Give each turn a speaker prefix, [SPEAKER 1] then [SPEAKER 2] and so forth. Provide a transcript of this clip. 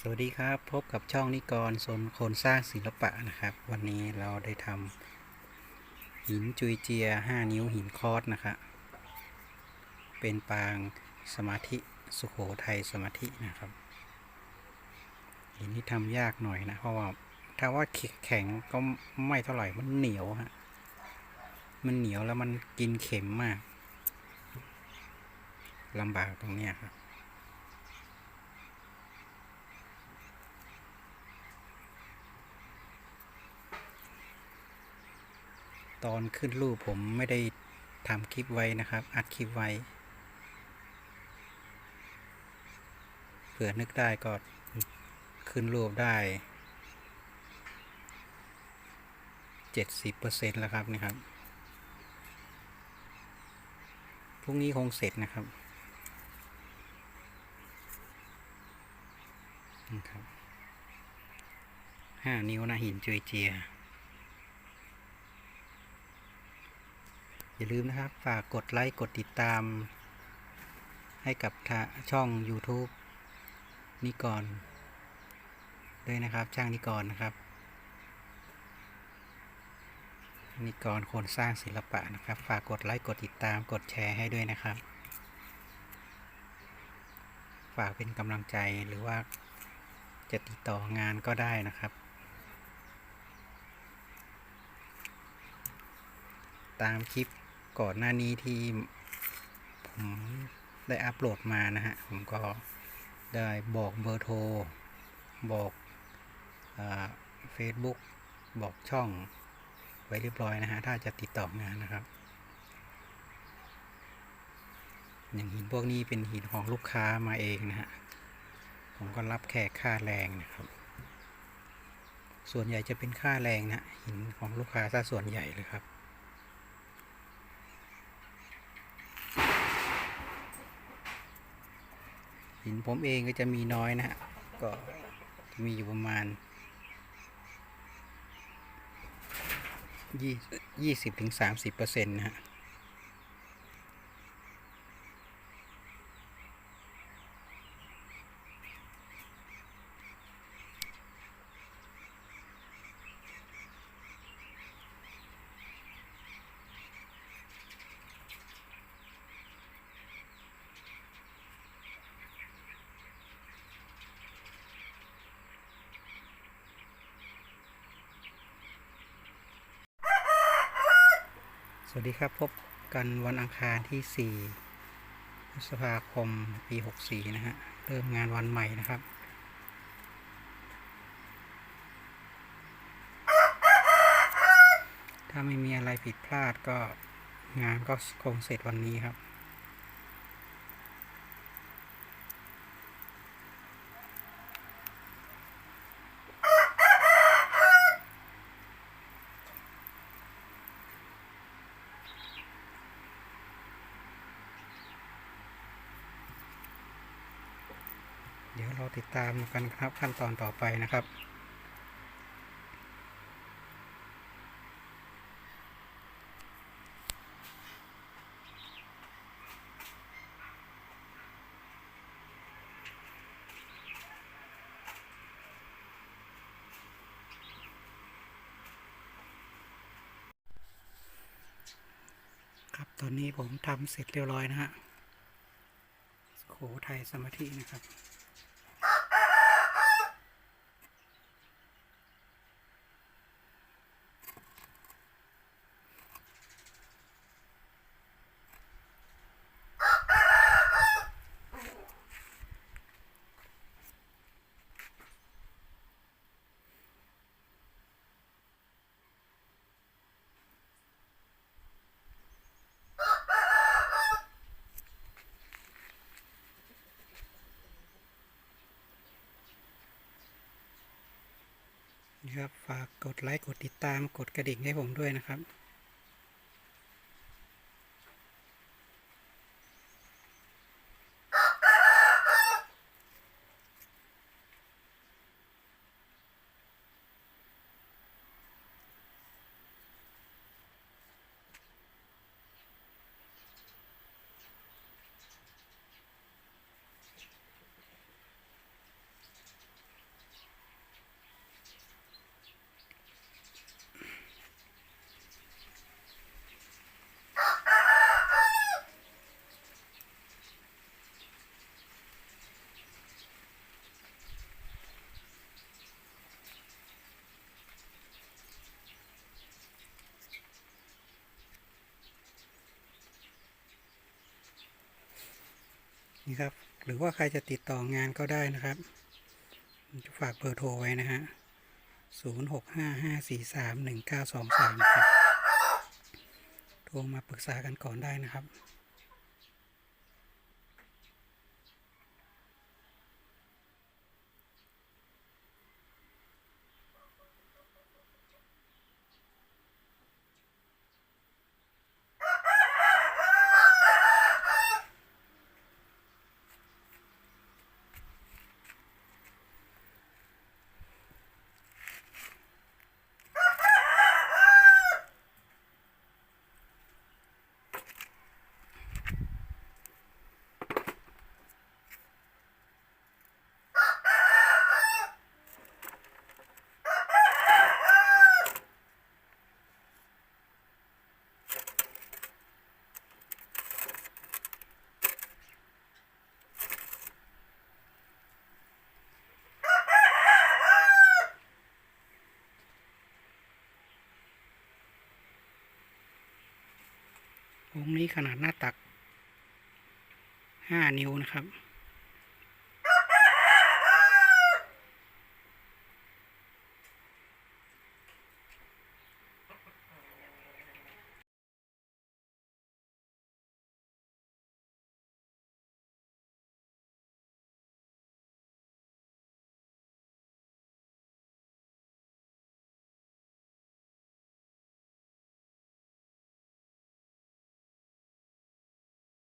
[SPEAKER 1] สวัสดีครับ พบกับช่องนิกรสนคนสร้างศิลปะนะครับ วันนี้เราได้ทำหินจุยเจีย 5 นิ้วหินคอสนะครับเป็นปางสมาธิสุโขทัยสมาธินะครับ หินที่ทำยากหน่อยนะ เพราะว่าถ้าว่าแข็งก็ไม่เท่าไหร่มันเหนียวฮะมันเหนียวแล้วมันกินเข็มมากลำบากตรงเนี้ยครับ ตอนขึ้นรูปผมไม่ได้ทำคลิปไว้นะครับ อัดคลิปไว้เผื่อนึกได้ก็ขึ้นรูปได้70%แล้วครับนี่ครับ พรุ่งนี้คงเสร็จนะครับนี่ครับห้านิ้วนะหินจุยเจีย อย่าลืมนะครับ ฝากกดไลค์ กดติดตาม ให้กับช่อง YouTube นิกรด้วยนะครับ ช่างนิกรนะครับ นิกรคนสร้างศิลปะนะครับ ฝากกดไลค์ กดติดตาม กดแชร์ให้ด้วยนะครับ ฝากเป็นกำลังใจหรือว่าจะติดต่องานก็ได้นะครับ ตามคลิป ก่อนหน้านี้ที่ผมได้อัปโหลดมานะฮะ ผมก็ได้บอกเบอร์โทร บอกเฟซบุ๊กบอกช่องไว้เรียบร้อยนะฮะ ถ้าจะติดต่องานนะครับ อย่างหินพวกนี้เป็นหินของลูกค้ามาเองนะฮะ ผมก็รับแค่ค่าแรงนะครับ ส่วนใหญ่จะเป็นค่าแรงนะหินของลูกค้าซะส่วนใหญ่เลยครับ หินผมเองก็จะมีน้อยนะฮะก็จะมีอยู่ประมาณยี่ยี่สิบถึงสามสิบเปอร์เซ็นต์นะฮะ ส วัสดีครับพบกันวันอังคารที่ 4 พฤษภาคม ปี 64 นะฮะ เริ่มงานวันใหม่นะครับ ถ้าไม่มีอะไรผิดพลาดก็งานก็คงเสร็จวันนี้ครับ เดี๋ยวเรา ติดตามกันครับขั้นตอนต่อไปนะครับครับตอนนี้ผมทำเสร็จเรียบร้อยนะฮะโขไทยสมาธินะครับ นะครับ ฝากกดไลค์ กดติดตาม กดกระดิ่งให้ผมด้วยนะครับ นี่ครับ หรือว่าใครจะติดต่องานก็ได้นะครับจะฝากเบอร์โทรไว้นะฮะศูนย์หกห้าห้าสี่สามหนึ่งเก้าสองสามครับ โทรมาปรึกษากันก่อนได้นะครับ องค์นี้ขนาดหน้าตัก5นิ้วนะครับ